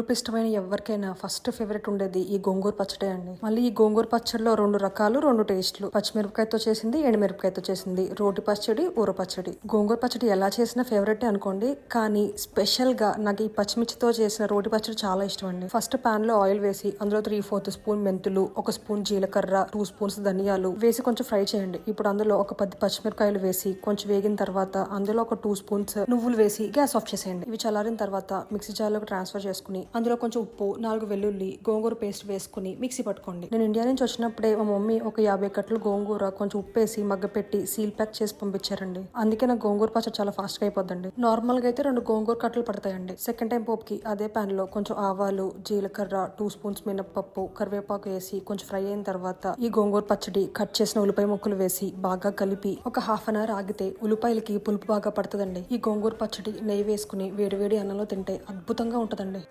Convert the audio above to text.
పులుపు ఇష్టమైన ఎవరికైనా ఫస్ట్ ఫేవరెట్ ఉండేది ఈ గోంగూర పచ్చడి అండి. మళ్ళీ ఈ గోంగూర పచ్చడిలో రెండు రకాలు రెండు టేస్ట్లు పచ్చిమిరపకాయతో చేసింది ఎండుమిరపకాయతో చేసింది. రోటి పచ్చడి ఊర పచ్చడి. గోంగూర పచ్చడి ఎలా చేసినా ఫేవరెట్ అనుకోండి. కానీ స్పెషల్గా నాకు ఈ పచ్చిమిర్చితో చేసిన రోటి పచ్చడి చాలా ఇష్టం అండి. ఫస్ట్ పాన్లో ఆయిల్ వేసి అందులో త్రీ ఫోర్త్ స్పూన్ మెంతులు ఒక స్పూన్ జీలకర్ర టూ స్పూన్స్ ధనియాలు వేసి కొంచెం ఫ్రై చేయండి. ఇప్పుడు అందులో ఒక పది పచ్చిమిరపకాయలు వేసి కొంచెం వేగిన తర్వాత అందులో ఒక టూ స్పూన్స్ నువ్వులు వేసి గ్యాస్ ఆఫ్ చేసేయండి. ఇవి చల్లారిన తర్వాత మిక్సీ జార్లోకి ట్రాన్స్ఫర్ చేసుకుని అందులో కొంచెం ఉప్పు నాలుగు వెల్లుల్లి గోంగూర పేస్ట్ వేసుకుని మిక్సీ పట్టుకోండి. నేను ఇండియా నుంచి వచ్చినప్పుడే మా మమ్మీ ఒక యాభై కట్టలు గోంగూర కొంచెం ఉప్పేసి మగ్గపెట్టి సీల్ ప్యాక్ చేసి పంపించారండి. అందుకే నాకు గోంగూర పచ్చడి చాలా ఫాస్ట్గా అయిపోద్దండి. నార్మల్గా అయితే రెండు గోంగూర కట్టలు పడతాయండి. సెకండ్ టైం పోపుకి అదే పాన్లో కొంచెం ఆవాలు జీలకర్ర టూ స్పూన్స్ మినపప్పు కరివేపాకు వేసి కొంచెం ఫ్రై అయిన తర్వాత ఈ గోంగూర పచ్చడి కట్ చేసిన ఉల్లిపాయ ముక్కలు వేసి బాగా కలిపి ఒక హాఫ్ అన్ అవర్ ఆగితే ఉల్లిపాయలకి పులుపు బాగా పడుతుందండి. ఈ గోంగూర పచ్చడి నెయ్యి వేసుకుని వేడివేడి అన్నంలో తింటే అద్భుతంగా ఉంటుందండి.